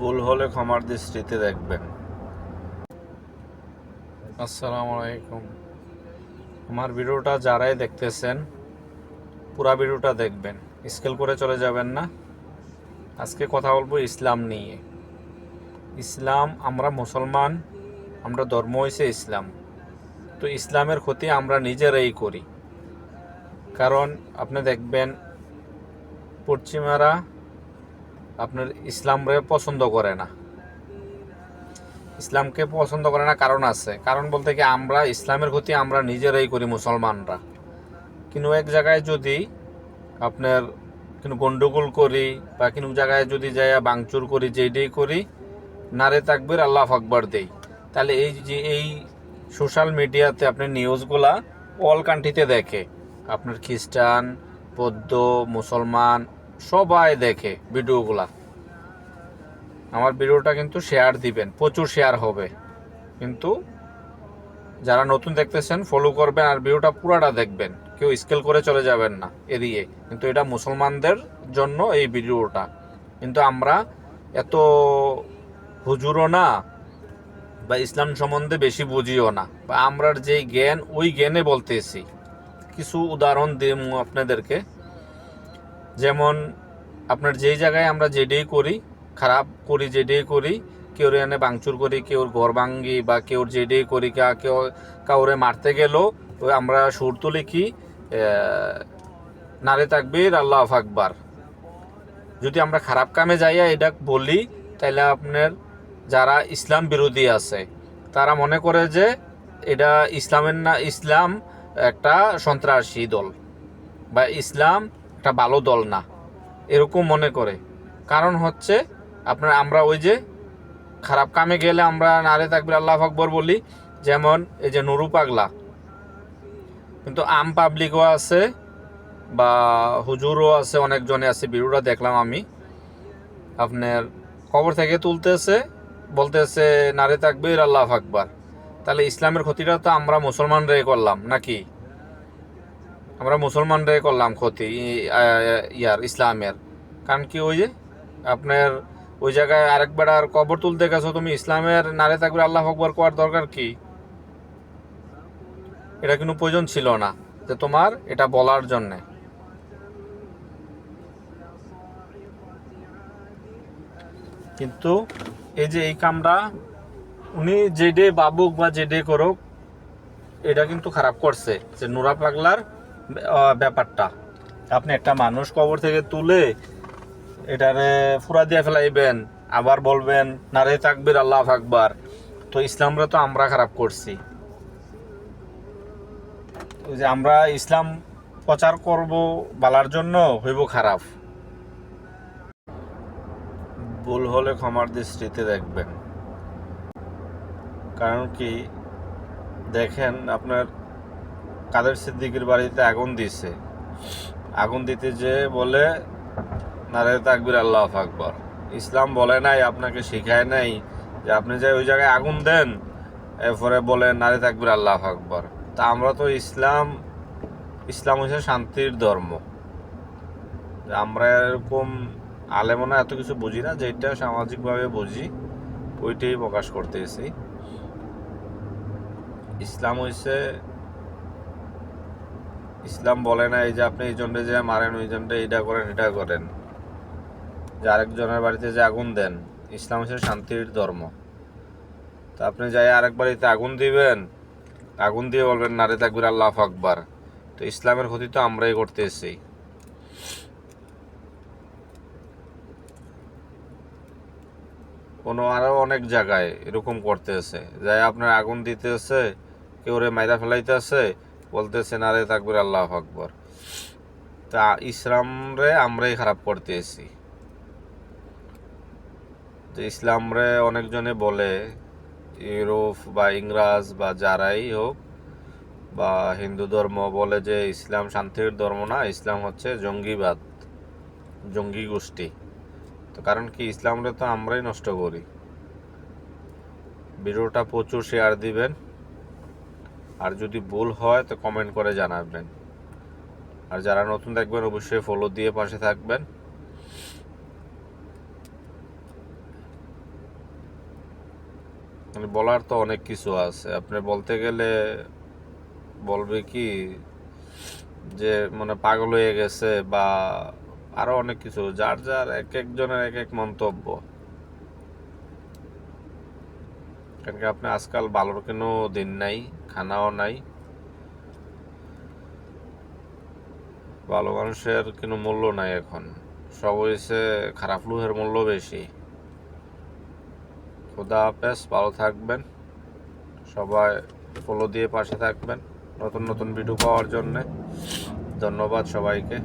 ভুল হলে ক্ষমার দৃষ্টিতে দেখবেন। আসসালামু আলাইকুম। আমার ভিডিওটা যারাই দেখতেছেন, পুরা ভিডিওটা দেখবেন। স্কেল করে চলে যাবেন না। আজকে কথা বলব ইসলাম নিয়ে। ইসলাম, আমরা মুসলমান, আমরা ধর্ম হয়েছে ইসলাম। তো ইসলামের ক্ষতি আমরা নিজেরাই করি। কারণ আপনি দেখবেন, পশ্চিমারা আপনার ইসলামরে পছন্দ করে না। ইসলামকে পছন্দ করে না কারণ আছে। কারণ বলতে কি, আমরা ইসলামের ক্ষতি আমরা নিজেরাই করি মুসলমানরা। কিন্তু এক জায়গায় যদি আপনার কিন্তু গন্ডগোল করি বা কোনো জায়গায় যদি যাই বাংচুর করি যেইটাই করি, নারে তাকবির আল্লাহ আকবর দেই। তাহলে এই যে এই সোশ্যাল মিডিয়াতে আপনি নিউজগুলা অল কান্ট্রিতে দেখে। আপনার খ্রিস্টান, বৌদ্ধ, মুসলমান, সবাই দেখে ভিডিওগুলা। আমার ভিডিওটা কিন্তু শেয়ার দিবেন, প্রচুর শেয়ার হবে। কিন্তু যারা নতুন দেখতেছেন ফলো করবেন আর ভিডিওটা পুরাটা দেখবেন। কেউ স্কেল করে চলে যাবেন না এদিকে। কিন্তু এটা মুসলমানদের জন্য এই ভিডিওটা। কিন্তু আমরা এত হুজুরও না বা ইসলাম সম্বন্ধে বেশি বুঝিও না। বা আমরার যে জ্ঞান, ওই জ্ঞানে বলতেছি। কিছু উদাহরণ দিই আপনাদেরকে। যেমন আপনার যেই জায়গায় আমরা যেটাই করি খারাপ করি যেটাই করি কেউ এনে বাংচুর করি কেউ ঘর ভাঙ্গি বা কেউ যেটাই করি, কা কেউ কাউরে মারতে গেলেও আমরা সুর তুলি কি নারে তাকবির, আল্লাহ আকবার। যদি আমরা খারাপ কামে যাইয়া এটা বলি তাহলে আপনার যারা ইসলাম বিরোধী আছে, তারা মনে করে যে এটা ইসলামের না, ইসলাম একটা সন্ত্রাসী দল বা ইসলাম একটা ভালো দল না, এরকম মনে করে। কারণ হচ্ছে আপনার, আমরা ওই যে খারাপ কামে গেলে আমরা নারে তাকবির আল্লাহ আকবর বলি, যেমন এই যে নুরু পাগলা। কিন্তু আম পাবলিকও আছে বা হুজুরও আছে, অনেকজনে আছে বিরুরা দেখলাম আমি। আপনার খবর থেকে তুলতেছে, বলতেছে, নারে তাকবির আল্লাহ আকবার। তাহলে ইসলামের ক্ষতিটা তো আমরা মুসলমানরাই করলাম, নাকি? আমরা মুসলমানরাই করলাম ক্ষতি ইয়ার, ইসলামের। কারণ কি ওই যে আপনার ওই জায়গায় আরেকবার আর কবর তুলতে গেছো তুমি? ইসলামের নারে থাকবে আল্লাহ আকবর করার দরকার কি? এটা কিন্তু প্রয়োজন ছিল না, যে তোমার এটা বলার জন্যে। কিন্তু এই যে এই কামটা, উনি যে ডে বাবুক বা যে ডে করুক, এটা কিন্তু খারাপ করছে, যে নোরা পাগলার ব্যাপারটা। আপনি একটা মানুষ কবর থেকে তুলে এটারে ফুরা দিয়ে ফেলাইবেন, আবার বলবেন নারে তাকবির, আল্লাহ আকবার। তো ইসলামরা তো আমরা খারাপ করছি। যে আমরা ইসলাম প্রচার করব বালার জন্য, হইব খারাপ। ভুল হলে ক্ষমার দৃষ্টিতে দেখবেন। কারণ কি, দেখেন আপনার কাদের সিদ্দিকির বাড়িতে আগুন দিছে। আগুন দিতে যে বলে নারে তাকবির আল্লাহ আকবর। ইসলাম বলে নাই, আপনাকে শিখায় নাই যে আপনি যে ওই জায়গায় আগুন দেন, এরপরে বলেন নারে তাকবির আল্লাহ আকবর। তা আমরা তো ইসলাম ইসলাম হচ্ছে শান্তির ধর্ম। আমরা এরকম আলেমনা এত কিছু বুঝি না, যেটা সামাজিকভাবে বুঝি, ওইটাই প্রকাশ করতেছি। ইসলাম হইছে, ইসলাম বলে না এই যে আপনি এই জন্য যে মারেন, ওই জন্য এটা করেন এটা করেন। যে আরেকজনের বাড়িতে যে আগুন দেন, ইসলাম হচ্ছে শান্তির ধর্ম। তা আপনি যাই আরেক বাড়িতে আগুন দিবেন, আগুন দিয়ে বলবেন, নারে তাকবির, আল্লাহ আকবার। তো ইসলামের ক্ষতি তো আমরাই করতে এসেছি কোনো আরও অনেক জায়গায় এরকম করতেছে। যাই আপনার আগুন দিতেছে, কেউ রে মাইরা ফেলাইতেছে, বলতেছে না রে তাকবির, আল্লাহ আকবর। তা ইসলাম রে আমরাই খারাপ করতেছি। যে ইসলামরে অনেকজনে বলে, ইউরোপ বা ইংরাজ বা যারাই হোক বা হিন্দু ধর্ম বলে যে ইসলাম শান্তির ধর্ম না, ইসলাম হচ্ছে জঙ্গিবাদ, জঙ্গি গোষ্ঠী। তো কারণ কি, ইসলামরে তো আমরাই নষ্ট করি। ভিডিওটা প্রচুর শেয়ার দিবেন। আর যদি ভুল হয় তো কমেন্ট করে জানাবেন। আর যারা নতুন দেখবেন, অবশ্যই ফলো দিয়ে পাশে থাকবেন। বলার তো অনেক কিছু আছে। আপনি বলতে গেলে বলবে কি যে মানে পাগল হয়ে গেছে বা আরও অনেক কিছু, যার যার এক একজনের এক এক মন্তব্য। কারণ কি আপনি আজকাল ভালোর কোনো দিন নাই, খানাও নাই। ভালো মানুষের কোনো মূল্য নাই এখন। সব হয়েছে খারাপ লোহের মূল্য বেশি। খুদা হাফেজ ভালো থাকবেন। সবাই ফলো দিয়ে পাশে থাকবেন নতুন নতুন ভিডিও পাওয়ার জন্যে। ধন্যবাদ সবাইকে।